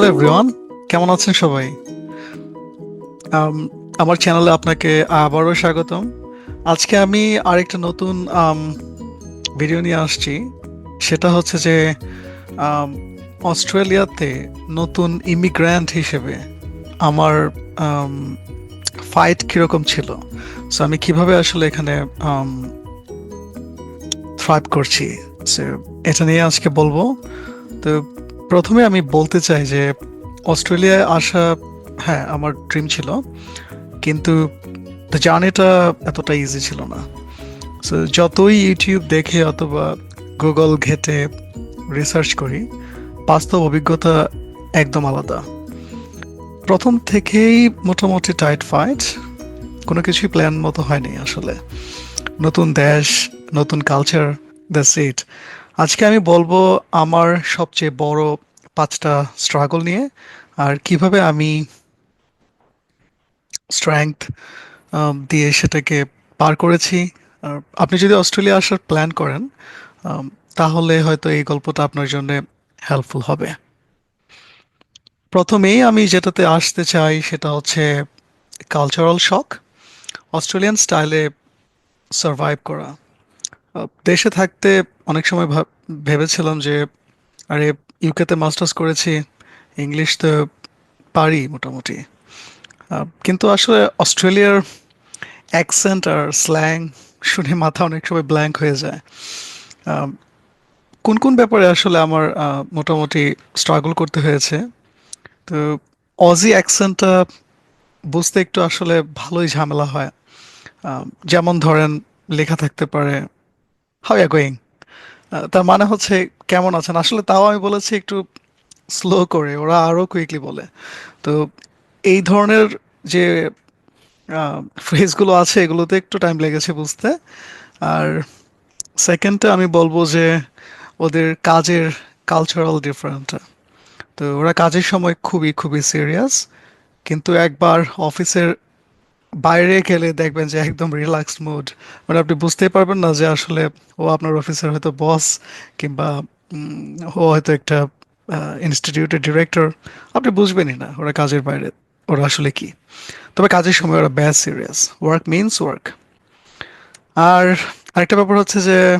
Hello everyone কেমন আছেন সবাই? আমার চ্যানেলে আপনাকে আবারও স্বাগতম। আজকে আমি আরেকটা নতুন ভিডিও নিয়ে আসছি। সেটা হচ্ছে যে অস্ট্রেলিয়াতে নতুন ইমিগ্র্যান্ট হিসেবে আমার ফাইট কীরকম ছিল? সো আমি কীভাবে আসলে এখানে থ্রাইভ করছি? সো এটা নিয়ে আজকে বলব। তো প্রথমে আমি বলতে চাই যে অস্ট্রেলিয়ায় আসা হ্যাঁ আমার ড্রিম ছিল। কিন্তু জার্নিটা এতটা ইজি ছিল না। সো যতই ইউটিউব দেখে অথবা গুগল ঘেটে রিসার্চ করি, বাস্তব অভিজ্ঞতা একদম আলাদা। প্রথম থেকেই মোটামুটি টাইট ফাইট কোনো কিছুই প্ল্যান মতো হয়নি আসলে। নতুন দেশ, নতুন কালচার দ্যাটস ইট আজকে আমি বলব আমার সবচেয়ে বড় পাঁচটা স্ট্রাগল নিয়ে আর কীভাবে আমি স্ট্রেংথ দিয়ে সেটাকে পার করেছি। আপনি যদি অস্ট্রেলিয়া আসার প্ল্যান করেন তাহলে হয়তো এই গল্পটা আপনার জন্য হেল্পফুল হবে। প্রথমেই আমি যেটাতে আসতে চাই সেটা হচ্ছে কালচারাল শখ অস্ট্রেলিয়ান স্টাইলে সার্ভাইভ করা। দেশে থাকতে অনেক সময় ভাব- ভেবেছিলাম যে, আরে ইউকেতে মাস্টার্স করেছি ইংলিশ তো পারি মোটামুটি। কিন্তু আসলে অস্ট্রেলিয়ার অ্যাকসেন্ট আর স্ল্যাং শুনে মাথা অনেক সময় ব্ল্যাঙ্ক হয়ে যায়। কোন কোন ব্যাপারে আসলে আমার মোটামুটি স্ট্রাগল করতে হয়েছে? তো অজি অ্যাকসেন্টটা বুঝতে একটু আসলে ভালোই ঝামেলা হয়। যেমন ধরেন, লেখা থাকতে পারে হাউ আর গোয়িং তার মানে হচ্ছে কেমন আছেন? আসলে তাও আমি বলেছি একটু স্লো করে, ওরা আরও কুইকলি বলে। তো এই ধরনের যে ফ্রেজগুলো আছে, এগুলোতে একটু টাইম লেগেছে বুঝতে। আর সেকেন্ডটা আমি বলব যে, ওদের কাজের কালচারাল ডিফারেন্ট তো ওরা কাজের সময় খুবই খুবই সিরিয়াস কিন্তু একবার অফিসের বাইরে গেলে দেখবেন যে একদম রিল্যাক্স মুড মানে আপনি বুঝতেই পারবেন না যে আসলে ও আপনার অফিসের হয়তো বস কিংবা ও হয়তো একটা ইনস্টিটিউটের ডিরেক্টর আপনি বুঝবেনই না ওরা কাজের বাইরে, ওরা আসলে কি। তবে কাজের সময় ওরা ব্যাস সিরিয়াস ওয়ার্ক মিনস ওয়ার্ক আর আরেকটা ব্যাপার হচ্ছে যে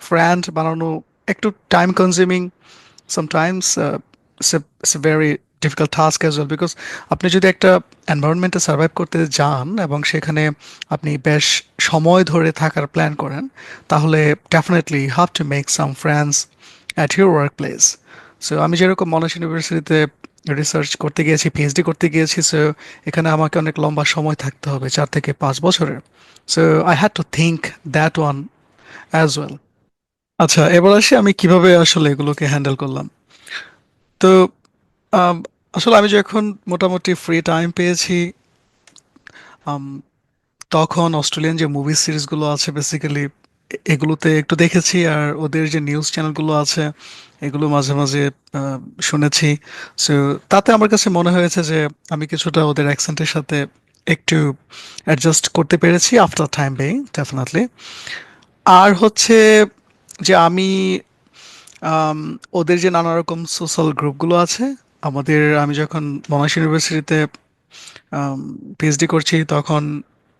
ফ্রেন্ড বানানো একটু time consuming sometimes it's a very difficult task as well because আপনি যদি একটা এনভায়রনমেন্টে সার্ভাইভ করতে যান এবং সেখানে আপনি বেশ সময় ধরে থাকার প্ল্যান করেন, তাহলে definitely have to make some friends at your work place so আমি যেরকম মনাশ ইউনিভার্সিটিতে রিসার্চ করতে গিয়েছি পিএইচডি করতে গিয়েছি সো এখানে আমাকে অনেক লম্বা সময় থাকতে হবে, চার থেকে পাঁচ বছরের। So I had to think that one as well আচ্ছা এবার আসি আমি কীভাবে আসলে এগুলোকে হ্যান্ডেল করলাম। তো আসলে আমি যখন মোটামুটি ফ্রি টাইম পেয়েছি তখন অস্ট্রেলিয়ান যে মুভি সিরিজগুলো আছে বেসিক্যালি এগুলোতে একটু দেখেছি আর ওদের যে নিউজ চ্যানেলগুলো আছে এগুলো মাঝে মাঝে শুনেছি। সো তাতে আমার কাছে মনে হয়েছে যে আমি কিছুটা ওদের অ্যাকসেন্টের সাথে একটু অ্যাডজাস্ট করতে পেরেছি আফটার টাইম বেইং ডেফিনেটলি আর হচ্ছে যে আম, ওদের যে নানা রকম সোশ্যাল গ্রুপগুলো আছে, আমাদের আমি যখন মনাশ ইউনিভার্সিটিতে পিএইচডি করছি, তখন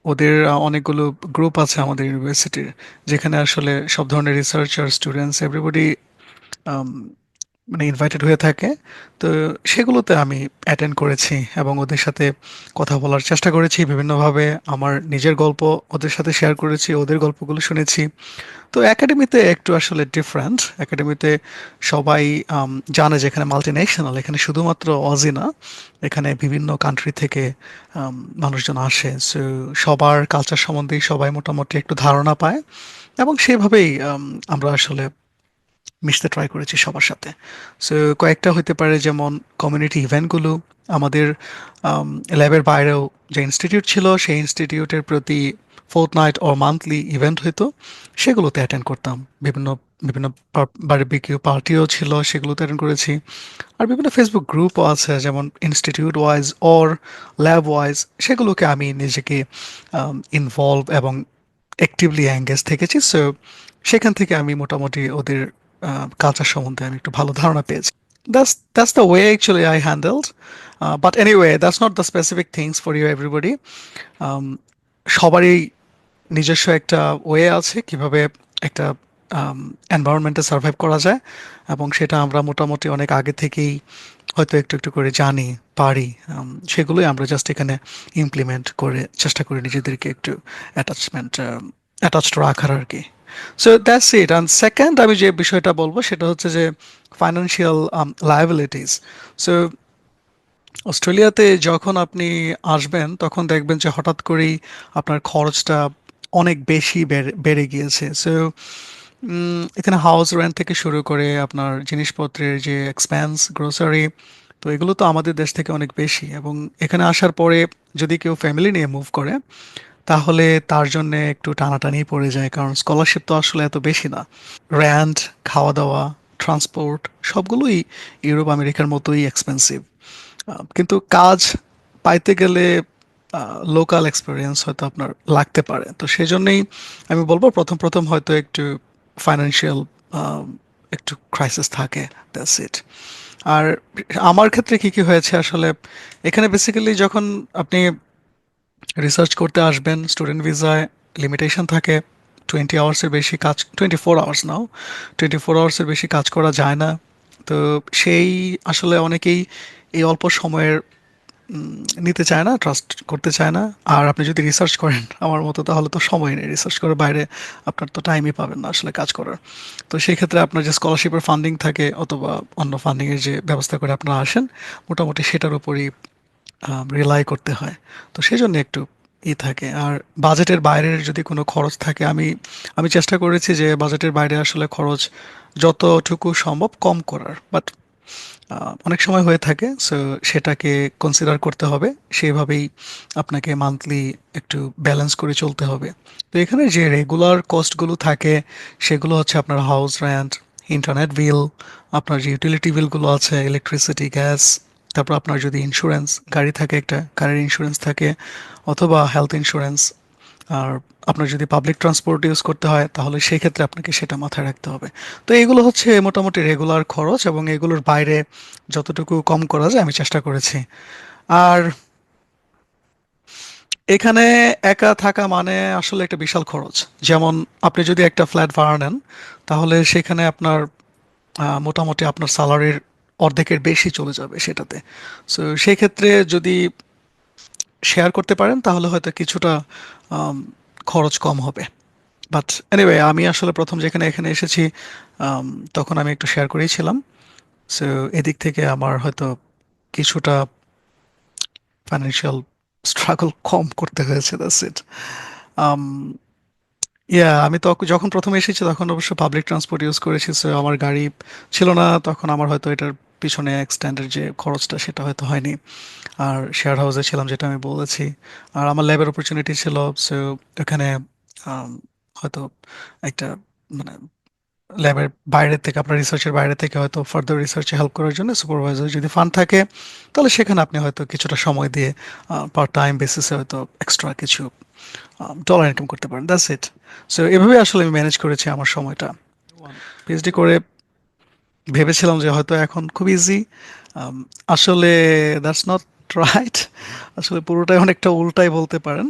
ওদের অনেকগুলো গ্রুপ আছে আমাদের ইউনিভার্সিটির যেখানে আসলে সব ধরনের রিসার্চার স্টুডেন্টস এভরিবডি মানে ইনভাইটেড হয়ে থাকে। তো সেগুলোতে আমি অ্যাটেন্ড করেছি এবং ওদের সাথে কথা বলার চেষ্টা করেছি, বিভিন্নভাবে আমার নিজের গল্প ওদের সাথে শেয়ার করেছি, ওদের গল্পগুলো শুনেছি। তো একাডেমিতে একটু আসলে ডিফারেন্ট একাডেমিতে সবাই জানে যে এখানে মাল্টি ন্যাশনাল এখানে শুধুমাত্র অজি না, এখানে বিভিন্ন কান্ট্রি থেকে মানুষজন আসে। সো সবার কালচার সম্বন্ধেই সবাই মোটামুটি একটু ধারণা পায় এবং সেভাবেই আমরা আসলে মিশতে ট্রাই করেছি সবার সাথে। সো কয়েকটা হতে পারে যেমন কমিউনিটি ইভেন্টগুলো আমাদের ল্যাবের বাইরেও যে ইনস্টিটিউট ছিল, সেই ইনস্টিটিউটের প্রতি ফোর্থ নাইট ও মান্থলি ইভেন্ট হতো সেগুলোতে অ্যাটেন্ড করতাম। বিভিন্ন বিভিন্ন বারবিকিউ পার্টিও ছিল, সেগুলোতে অ্যাটেন্ড করেছি। আর বিভিন্ন ফেসবুক গ্রুপও আছে, যেমন institute wise or lab wise সেগুলোকে আমি নিজেকে ইনভলভ এবং অ্যাক্টিভলি অ্যাঙ্গেজ থেকেছি। সো সেখান থেকে আমি মোটামুটি ওদের কালচার সম্বন্ধে আমি একটু ভালো ধারণা পেয়েছি the way actually I handled. Uh, but anyway, that's not the specific things for you everybody. Um, সবারই নিজস্ব একটা ওয়ে আছে কীভাবে একটা এনভায়রনমেন্টে সার্ভাইভ করা যায় এবং সেটা আমরা মোটামুটি অনেক আগে থেকেই হয়তো একটু একটু করে জানি পারি উম, সেগুলোই আমরা জাস্ট এখানে ইমপ্লিমেন্ট করে চেষ্টা করি নিজেদেরকে একটু অ্যাটাচমেন্ট অ্যাটাচড রাখার আর কি so that's it and second আমি যে বিষয়টা বলব, সেটা হচ্ছে যে ফাইন্যান্সিয়াল লায়াবিলিটিস সো অস্ট্রেলিয়াতে যখন আপনি আসবেন, তখন দেখবেন যে হঠাৎ করেই আপনার খরচটা অনেক বেশি বেড়ে গিয়েছে। সো এখানে হাউস রেন্ট থেকে শুরু করে আপনার জিনিসপত্রের যে এক্সপেন্স গ্রোসারি তো এগুলো তো আমাদের দেশ থেকে অনেক বেশি। এবং এখানে আসার পরে যদি কেউ ফ্যামিলি নিয়ে মুভ করে তাহলে তার জন্য একটু টানাটানি পড়ে যায়, কারণ স্কলারশিপ তো আসলে এত বেশি না। র্যান্ট খাওয়া দাওয়া ট্রান্সপোর্ট সবগুলোই ইউরোপ আমেরিকার মতোই এক্সপেন্সিভ কিন্তু কাজ পাইতে গেলে লোকাল এক্সপিরিয়েন্স হয়তো আপনার লাগতে পারে। তো সেই জন্যেই আমি বলব, প্রথম প্রথম হয়তো একটু ফাইন্যান্সিয়াল একটু ক্রাইসিস থাকে দ্যাটস ইট আর আমার ক্ষেত্রে কি কি হয়েছে আসলে, এখানে বেসিক্যালি যখন আপনি রিসার্চ করতে আসবেন স্টুডেন্ট ভিসায় লিমিটেশন থাকে টোয়েন্টি আওয়ার্সের বেশি কাজ twenty four hours now twenty four আওয়ার্সের বেশি কাজ করা যায় না। তো সেই আসলে অনেকেই এই অল্প সময়ের নিতে চায় না ট্রাস্ট করতে চায় না। আর আপনি যদি রিসার্চ করেন আমার মতো, তাহলে তো সময় নেই। রিসার্চ করে বাইরে আপনার তো টাইমই পাবেন না আসলে কাজ করার। তো সেই ক্ষেত্রে আপনার যে স্কলারশিপের ফান্ডিং থাকে, অথবা অন্য ফান্ডিংয়ের যে ব্যবস্থা করে আপনারা আসেন, মোটামুটি সেটার উপরই রিলাই করতে হয়। তো সেই জন্য একটু ই থাকে। আর বাজেটের বাইরের যদি কোনো খরচ থাকে, আমি আমি চেষ্টা করেছি যে বাজেটের বাইরে আসলে খরচ যতটুকু সম্ভব কম করার। বাট অনেক সময় হয়ে থাকে সো সেটাকে কনসিডার করতে হবে। সেইভাবেই আপনাকে মান্থলি একটু ব্যালেন্স করে চলতে হবে। তো এখানে যে রেগুলার কস্টগুলো থাকে, সেগুলো হচ্ছে আপনার হাউস রেন্ট ইন্টারনেট বিল আপনার যে ইউটিলিটি বিলগুলো আছে ইলেকট্রিসিটি গ্যাস তারপর আপনার যদি ইন্স্যুরেন্স গাড়ি থাকে একটা, গাড়ির ইন্স্যুরেন্স থাকে অথবা হেলথ ইন্স্যুরেন্স আর আপনার যদি পাবলিক ট্রান্সপোর্ট ইউজ করতে হয়, তাহলে সেই ক্ষেত্রে আপনাকে সেটা মাথায় রাখতে হবে। তো এগুলো হচ্ছে মোটামুটি রেগুলার খরচ এবং এগুলোর বাইরে যতটুকু কম করা যায় আমি চেষ্টা করেছি। আর এখানে একা থাকা মানে আসলে একটা বিশাল খরচ। যেমন আপনি যদি একটা ফ্ল্যাট ভাড়া নেন, তাহলে সেখানে আপনার মোটামুটি আপনার স্যালারির অর্ধেকের বেশি চলে যাবে সেটাতে। সো সেই ক্ষেত্রে যদি শেয়ার করতে পারেন, তাহলে হয়তো কিছুটা খরচ কম হবে। বাট এনিওয়ে আমি আসলে প্রথম যেখানে এখানে এসেছি তখন আমি একটু শেয়ার করেছিলাম সো এদিক থেকে আমার হয়তো কিছুটা ফাইন্যান্সিয়াল স্ট্রাগল কম করতে হয়েছে দ্যাটস ইট ইয়া আমি তো যখন প্রথম এসেছি, তখন অবশ্য পাবলিক ট্রান্সপোর্ট ইউজ করেছি সো আমার গাড়ি ছিল না, তখন আমার হয়তো এটার পিছনে এক এক্সটেন্ডের যে খরচটা সেটা হয়তো হয়নি। আর শেয়ার হাউসে ছিলাম যেটা আমি বলেছি। আর আমার ল্যাবের অপরচুনিটি ছিল সো এখানে হয়তো একটা মানে ল্যাবের বাইরে থেকে আপনার রিসার্চের বাইরে থেকে হয়তো ফার্দার রিসার্চে হেল্প করার জন্য সুপারভাইজার যদি ফান্ড থাকে তাহলে সেখানে আপনি হয়তো কিছুটা সময় দিয়ে পার টাইম বেসিসে হয়তো এক্সট্রা কিছু ডলার ইনকাম করতে পারেন। দ্যাটস ইট সো এভাবে আসলে আমি ম্যানেজ করেছি আমার সময়টা। পিএইচডি করে ভেবেছিলাম যে হয়তো এখন খুব ইজি আসলে দ্যাটস নট রাইট আসলে পুরোটাই অনেকটা উল্টাই বলতে পারেন।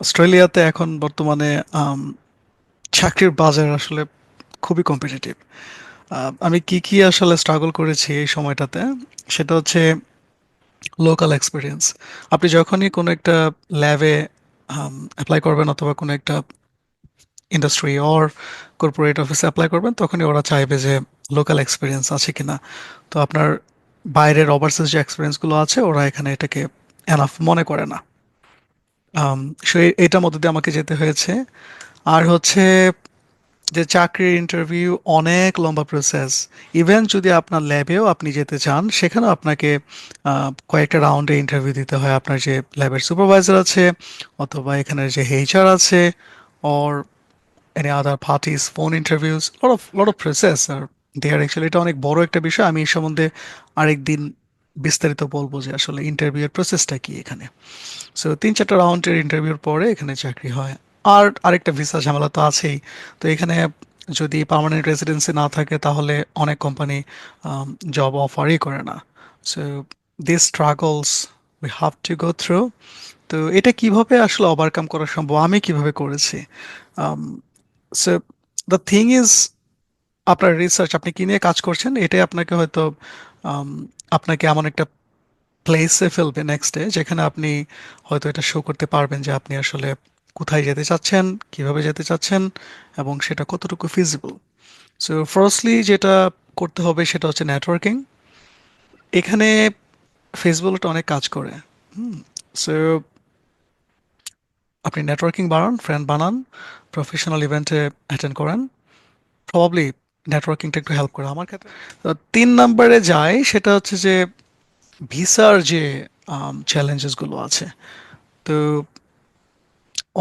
অস্ট্রেলিয়াতে এখন বর্তমানে চাকরির বাজার আসলে খুবই কম্পিটিটিভ আমি কি কি আসলে স্ট্রাগল করেছি এই সময়টাতে, সেটা হচ্ছে লোকাল এক্সপিরিয়েন্স আপনি যখনই কোনো একটা ল্যাবে অ্যাপ্লাই করবেন অথবা কোনো একটা ইন্ডাস্ট্রি অর কর্পোরেট অফিসে অ্যাপ্লাই করবেন, তখনই ওরা চাইবে যে লোকাল এক্সপিরিয়েন্স আছে কিনা। তো আপনার বাইরের ওভারসিজ যে এক্সপিরিয়েন্সগুলো আছে, ওরা এখানে এটাকে এনাফ মনে করে না। সো এটার মধ্যে দিয়ে আমাকে যেতে হয়েছে। আর হচ্ছে যে চাকরির ইন্টারভিউ অনেক লম্বা প্রসেস ইভেন যদি আপনার ল্যাবেও আপনি যেতে চান, সেখানেও আপনাকে কয়েকটা রাউন্ডে ইন্টারভিউ দিতে হয়। আপনার যে ল্যাবের সুপারভাইজার আছে, অথবা এখানের যে এইচআর আছে or any other parties phone interviews lot of lot of process are there actually এটা অনেক বড় একটা বিষয়। আমি এই সম্বন্ধে আরেকদিন বিস্তারিত বলব যে আসলে ইন্টারভিউয়ের প্রসেসটা কি এখানে। সো তিন, চারটা রাউন্ডের ইন্টারভিউর পরে এখানে চাকরি হয়। আর আরেকটা ভিসা ঝামেলা তো আছেই। তো এখানে যদি পার্মানেন্ট রেসিডেন্সি না থাকে, তাহলে অনেক কোম্পানি জব অফারই করে না। So this struggles we have to go through তো এটা কীভাবে আসলে ওভারকাম করা সম্ভব? আমি কীভাবে করেছি? সো দ্য থিং ইজ আপনার রিসার্চ আপনি কি নিয়ে কাজ করছেন? এটাই আপনাকে হয়তো আপনাকে এমন একটা প্লেসে ফেলবে নেক্সট ডে যেখানে আপনি হয়তো এটা শো করতে পারবেন যে আপনি আসলে কোথায় যেতে চাচ্ছেন, কীভাবে যেতে চাচ্ছেন, এবং সেটা কতটুকু ফিজিবল সো ফার্স্টলি যেটা করতে হবে সেটা হচ্ছে নেটওয়ার্কিং এখানে ফেসবুকটা অনেক কাজ করে। হুম সো আপনি নেটওয়ার্কিং বাড়ান ফ্রেন্ড বানান প্রফেশনাল ইভেন্টে অ্যাটেন্ড করেন প্রবাবলি নেটওয়ার্কিংটা একটু হেল্প করে। আমার ক্ষেত্রে তিন নম্বরে যায়, সেটা হচ্ছে যে ভিসার যে চ্যালেঞ্জেসগুলো আছে। তো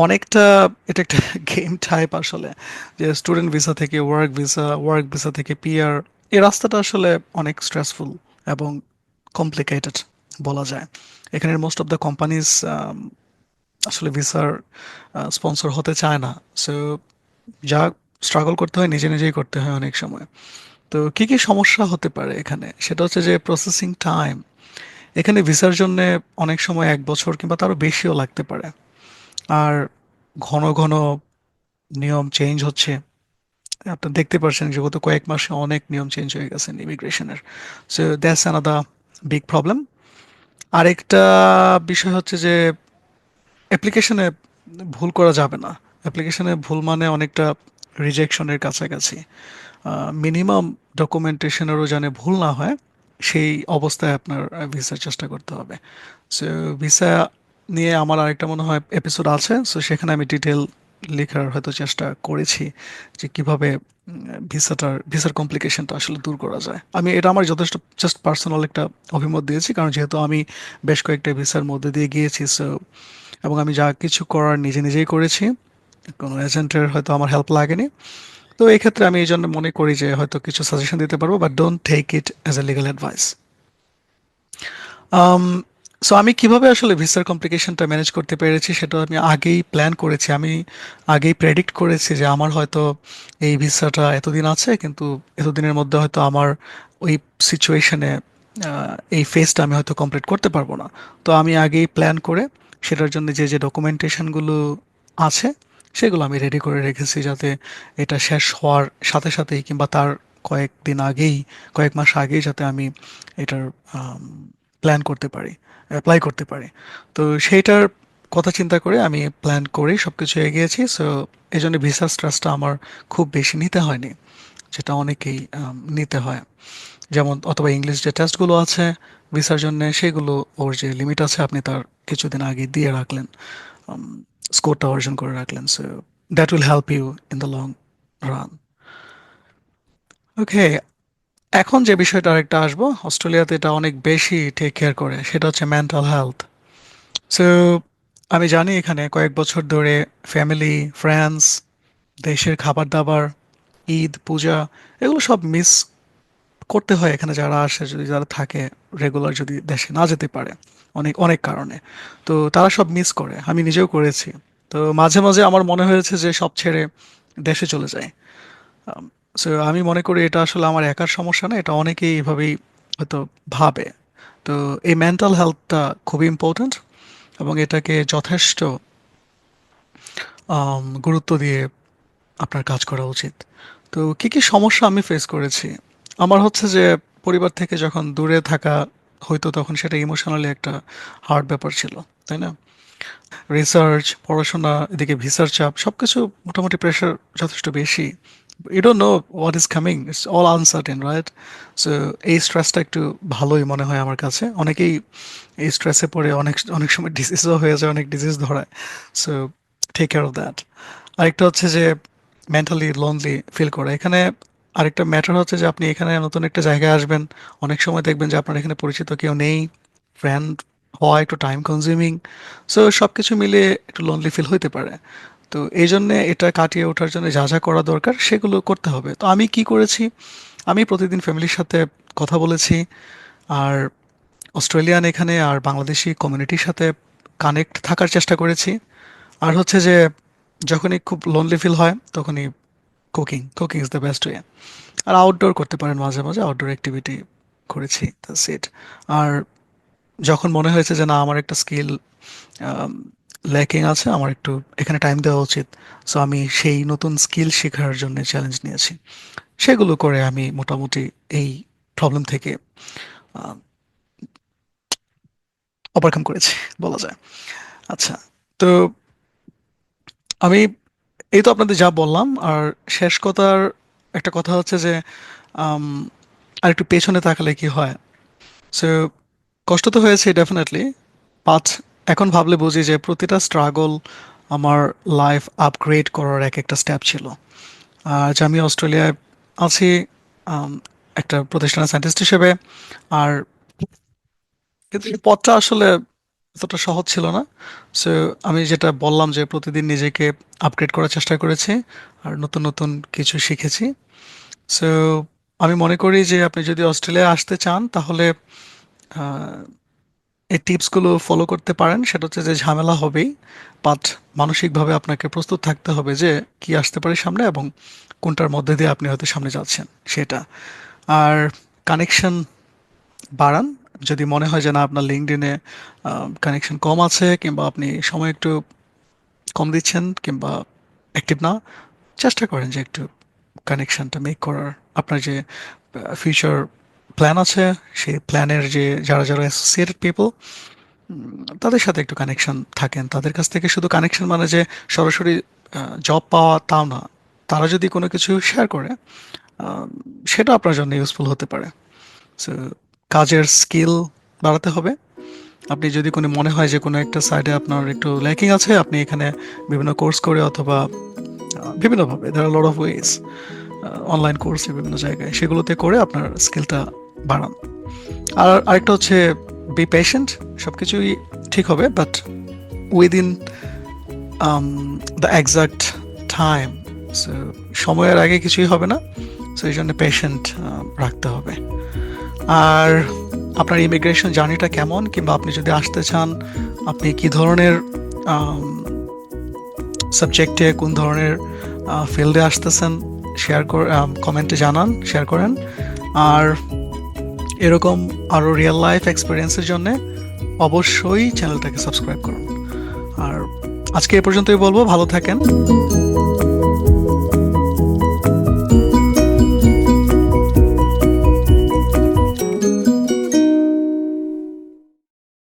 অনেকটা এটা একটা গেম টাইপ আসলে, যে স্টুডেন্ট ভিসা থেকে ওয়ার্ক ভিসা ওয়ার্ক ভিসা থেকে পিআর এই রাস্তাটা আসলে অনেক স্ট্রেসফুল এবং কমপ্লিকেটেড বলা যায়। এখানে মোস্ট অফ দ্য কোম্পানিজ আসলে ভিসার স্পন্সর হতে চায় না। সো যা স্ট্রাগল করতে হয়, নিজে নিজেই করতে হয় অনেক সময়। তো কি কি সমস্যা হতে পারে এখানে? সেটা হচ্ছে যে প্রসেসিং টাইম এখানে ভিসার জন্য অনেক সময় এক বছর কিংবা তারও বেশিও লাগতে পারে। আর ঘন ঘন নিয়ম চেঞ্জ হচ্ছে। আপনি দেখতে পাচ্ছেন যে গত কয়েক মাসে অনেক নিয়ম চেঞ্জ হয়ে গেছে ইমিগ্রেশনের so that's another big problem আরেকটা বিষয় হচ্ছে যে অ্যাপ্লিকেশনে ভুল করা যাবে না। অ্যাপ্লিকেশনে ভুল মানে অনেকটা রিজেকশনের কাছাকাছি। মিনিমাম ডকুমেন্টেশনেরও যেন ভুল না হয়, সেই অবস্থায় আপনার ভিসার চেষ্টা করতে হবে। সো, ভিসা নিয়ে আমার আরেকটা মনে হয় এপিসোড আছে, সো সেখানে আমি ডিটেল লেখার হয়তো চেষ্টা করেছি যে কীভাবে ভিসাটার, ভিসার কমপ্লিকেশনটা আসলে দূর করা যায়। আমি এটা আমার যথেষ্ট জাস্ট পার্সোনাল একটা অভিমত দিয়েছি, কারণ যেহেতু আমি বেশ কয়েকটা ভিসার মধ্যে দিয়ে গিয়েছি, সো এবং আমি যা কিছু করার নিজে নিজেই করেছি। কোনো এজেন্টের হয়তো আমার হেল্প লাগেনি। তো এই ক্ষেত্রে আমি এই জন্য মনে করি যে হয়তো কিছু সাজেশন দিতে পারব but don't take it as a legal advice so আমি কীভাবে আসলে ভিসার কমপ্লিকেশনটা ম্যানেজ করতে পেরেছি সেটা আমি আগেই প্ল্যান করেছি। আমি আগেই প্রেডিক্ট করেছি যে আমার হয়তো এই ভিসাটা এতদিন আছে, কিন্তু এতদিনের মধ্যে হয়তো আমার ওই সিচুয়েশনে এই ফেজটা আমি হয়তো কমপ্লিট করতে পারব না। তো আমি আগেই প্ল্যান করে সেটার জন্য যে যে ডকুমেন্টেশনগুলো আছে, সেগুলো আমি রেডি করে রেখেছি যাতে এটা শেষ হওয়ার সাথে সাথেই কিংবা তার কয়েকদিন আগেই, কয়েক মাস আগেই যাতে আমি এটার প্ল্যান করতে পারি অ্যাপ্লাই করতে পারি। তো সেইটার কথা চিন্তা করে আমি প্ল্যান করেই সব কিছু এগিয়েছি। সো এই জন্য ভিসা স্ট্রেসটা আমার খুব বেশি নিতে হয়নি, যেটা অনেকেই নিতে হয়। যেমন, অথবা ইংলিশ যে টেস্টগুলো আছে ভিসার জন্য সেগুলো ওর যে লিমিট আছে, আপনি তার কিছুদিন আগে দিয়ে রাখলেন স্কোরটা অর্জন করে রাখলেন so that will help you in the long run okay এখন যে বিষয়টা আরেকটা আসব, অস্ট্রেলিয়াতে এটা অনেক বেশি টেক কেয়ার করে, সেটা হচ্ছে মেন্টাল হেলথ সো আমি জানি এখানে কয়েক বছর ধরে ফ্যামিলি ফ্রেন্ডস দেশের খাবার দাবার ঈদ, পূজা, এগুলো সব মিস করতে হয় এখানে যারা আসে, যদি যারা থাকে। রেগুলার যদি দেশে না যেতে পারে, অনেক অনেক কারণে। তো তারা সব মিস করে, আমি নিজেও করেছি। তো মাঝে মাঝে আমার মনে হয়েছে যে সব ছেড়ে দেশে চলে যায় সো আমি মনে করি এটা আসলে আমার একার সমস্যা না, এটা অনেকেই এভাবেই হয়তো ভাবে। তো এই মেন্টাল হেলথটা খুবই ইম্পর্ট্যান্ট এবং এটাকে যথেষ্ট গুরুত্ব দিয়ে আপনার কাজ করা উচিত। তো কি কি সমস্যা আমি ফেস করেছি? আমার হচ্ছে যে পরিবার থেকে যখন দূরে থাকা হয়তো তখন সেটা ইমোশনালি একটা হার্ড ব্যাপার ছিল, তাই না? রিসার্চ পড়াশোনা, এদিকে ভিসার চাপ, সবকিছু মোটামুটি প্রেশার যথেষ্ট বেশি। You don't know what is coming it's all uncertain right so এই স্ট্রেসটা একটু ভালোই মনে হয় আমার কাছে। অনেকেই এই স্ট্রেসে পড়ে অনেক অনেক সময় ডিজিজও হয়ে যায়, অনেক ডিজিজ ধরায়। So take care of that আরেকটা হচ্ছে যে মেন্টালি লোনলি ফিল করা। এখানে আরেকটা ম্যাটার হচ্ছে যে আপনি এখানে নতুন একটা জায়গায় আসবেন। অনেক সময় দেখবেন যে আপনার এখানে পরিচিত কেউ নেই ফ্রেন্ড হওয়া একটু টাইম কনজিউমিং সো সব কিছু মিলিয়ে একটু লোনলি ফিল হইতে পারে। তো এই জন্যে এটা কাটিয়ে ওঠার জন্য যা যা করা দরকার সেগুলো করতে হবে। তো আমি কি করেছি? আমি প্রতিদিন ফ্যামিলির সাথে কথা বলেছি, আর অস্ট্রেলিয়ান এখানে আর বাংলাদেশি কমিউনিটির সাথে কানেক্ট থাকার চেষ্টা করেছি। আর হচ্ছে যে যখনই খুব লোনলি ফিল হয়, তখনই cooking cooking is the best way R outdoor করতে পারেন মাঝে মাঝে আউটডোর অ্যাক্টিভিটি করেছি ইট আর যখন মনে হয়েছে যে না, আমার একটা স্কিল ল্যাকিং আছে, আমার একটু এখানে টাইম দেওয়া উচিত সো আমি সেই নতুন স্কিল শেখার জন্য চ্যালেঞ্জ নিয়েছি। সেগুলো করে আমি মোটামুটি এই প্রবলেম থেকে ওভারকাম করেছি, বলা যায়। আচ্ছা তো আমি এই তো আপনাদের যা বললাম, আর শেষ কথার একটা কথা হচ্ছে যে আর একটু পেছনে তাকালে কি হয়? সো কষ্ট তো হয়েছে ডেফিনেটলি বাট এখন ভাবলে বুঝি যে প্রতিটা স্ট্রাগল আমার লাইফ আপগ্রেড করার এক একটা স্টেপ ছিল। আর যে আমি অস্ট্রেলিয়ায় আছি একটা প্রতিষ্ঠানের সায়েন্টিস্ট হিসেবে, আর কিন্তু পথটা আসলে এতটা সহজ ছিল না। সো আমি যেটা বললাম যে প্রতিদিন নিজেকে আপগ্রেড করার চেষ্টা করেছি আর নতুন নতুন কিছু শিখেছি। সো আমি মনে করি যে আপনি যদি অস্ট্রেলিয়া আসতে চান, তাহলে এই টিপসগুলো ফলো করতে পারেন। সেটা হচ্ছে যে ঝামেলা হবেই বাট মানসিকভাবে আপনাকে প্রস্তুত থাকতে হবে যে কি আসতে পারে সামনে এবং কোনটার মধ্যে দিয়ে আপনি হয়তো সামনে যাচ্ছেন, সেটা। আর কানেকশন বাড়ান যদি মনে হয় যে না, আপনার লিঙ্কডইনে কানেকশন কম আছে কিংবা আপনি সময় একটু কম দিচ্ছেন কিংবা অ্যাক্টিভ না, চেষ্টা করেন যে একটু কানেকশনটা মেক করার। আপনার যে ফিউচার প্ল্যান আছে, সেই প্ল্যানের যে, যারা যারা অ্যাসোসিয়েটেড পিপল তাদের সাথে একটু কানেকশন থাকেন। তাদের কাছ থেকে শুধু কানেকশন মানে যে, সরাসরি জব পাওয়া তাও না। তারা যদি কোনো কিছু শেয়ার করে সেটা আপনার জন্য ইউজফুল হতে পারে। সো কাজের স্কিল বাড়াতে হবে। আপনি যদি কোনো, মনে হয় যে কোনো একটা সাইডে আপনার একটু ল্যাকিং আছে, আপনি এখানে বিভিন্ন কোর্স করে অথবা বিভিন্নভাবে there are lot of ways online কোর্সে বিভিন্ন জায়গায় সেগুলোতে করে আপনার স্কিলটা বাড়ান। আর আরেকটা হচ্ছে বি পেশেন্ট সব কিছুই ঠিক হবে but within the exact time সময়ের আগে কিছুই হবে না সো এই জন্য পেশেন্ট রাখতে হবে। আর আপনার ইমিগ্রেশন জার্নিটা কেমন? কিংবা আপনি যদি আসতে চান, আপনি কি ধরনের সাবজেক্টে কোন ধরনের ফিল্ডে আসতেছেন? শেয়ার করে কমেন্টে জানান শেয়ার করেন। আর এরকম আরও রিয়েল লাইফ এক্সপিরিয়েন্সের জন্য অবশ্যই চ্যানেলটাকে সাবস্ক্রাইব করুন। আর আজকে এ পর্যন্তই বলব, ভালো থাকেন।